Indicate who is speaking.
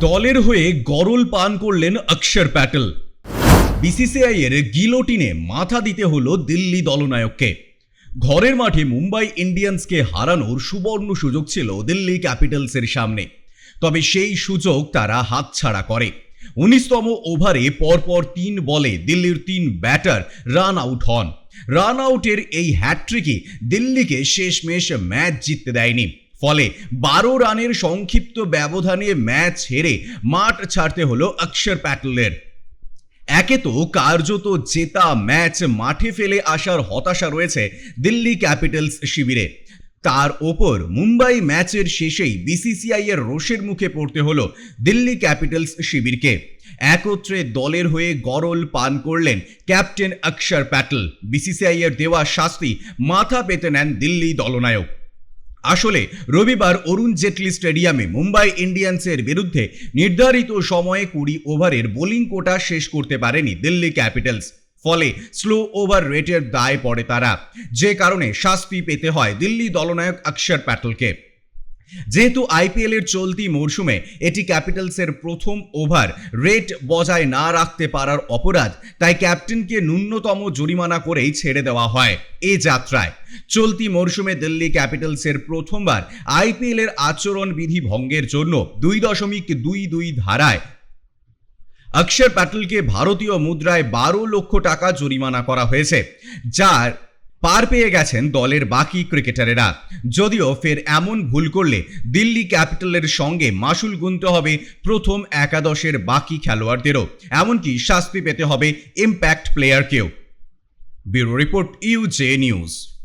Speaker 1: দলের হয়ে গরল পান করলেন অক্ষর প্যাটেল। বিসিসিআই এর গিলোটিনে মাথা দিতে হলো দিল্লি দলনায়ককে। ঘরের মাঠে মুম্বাই ইন্ডিয়ান্সকে হারানোর সুবর্ণ সুযোগ ছিল দিল্লি ক্যাপিটালসের সামনে। তবে সেই সুযোগ তারা হাতছাড়া করে। উনিশতম ওভারে পরপর তিন বলে দিল্লির তিন ব্যাটার রান আউট হন। রান আউটের এই হ্যাট্রিকই দিল্লিকে শেষমেশ ম্যাচ জিততে দেয়নি। ফলে বারো রানের সংক্ষিপ্ত ব্যবধানে ম্যাচ হেরে মাঠ ছাড়তে হলো অক্ষর প্যাটেলের। একে তো কার্যত জেতা ম্যাচ মাঠে ফেলে আসার হতাশা রয়েছে দিল্লি ক্যাপিটালস শিবিরে। তার ওপর মুম্বাই ম্যাচের শেষেই বিসিসিআই এর রোষের মুখে পড়তে হলো দিল্লি ক্যাপিটালস শিবিরকে। একত্রে দলের হয়ে গরল পান করলেন ক্যাপ্টেন অক্ষর প্যাটেল। বিসিসিআই এর দেওয়া শাস্তি মাথা পেতে নেন দিল্লি দলনায়ক। আসলে রবিবার অরুণ জেটলি স্টেডিয়ামে মুম্বাই ইন্ডিয়ান্সের বিরুদ্ধে নির্ধারিত সময়ে কুড়ি ওভারের বোলিং কোটা শেষ করতে পারেনি দিল্লি ক্যাপিটালস। ফলে স্লো ওভার রেটের দায় পড়ে তারা। যে কারণে শাস্তি পেতে হয় দিল্লি দলনায়ক অক্ষর প্যাটেলকে। যেহেতু আইপিএল এর চলতি মরশুমে এটি ক্যাপিটালসের প্রথম ওভার, রেট বজায় না রাখতে পারার অপরাধ, তাই ক্যাপ্টেনকে ন্যূনতম জরিমানা করেই ছেড়ে দেওয়া হয় এ যাত্রায়। চলতি মরশুমে দিল্লি ক্যাপিটালসের প্রথমবার আইপিএল এর আচরণ বিধি ভঙ্গের জন্য দুই দশমিক দুই দুই ধারায় অক্ষর প্যাটেলকে ভারতীয় মুদ্রায় বারো লক্ষ টাকা জরিমানা করা হয়েছে, যার পার পেয়ে গেছেন দলের বাকি ক্রিকেটারেরা। যদিও ফের এমন ভুল করলে দিল্লি ক্যাপিটালের সঙ্গে মাসুল গুনতে হবে প্রথম একাদশের বাকি খেলোয়াড়দেরও। এমনকি শাস্তি পেতে হবে ইম্প্যাক্ট প্লেয়ারকেও। Bureau report ইউজে news.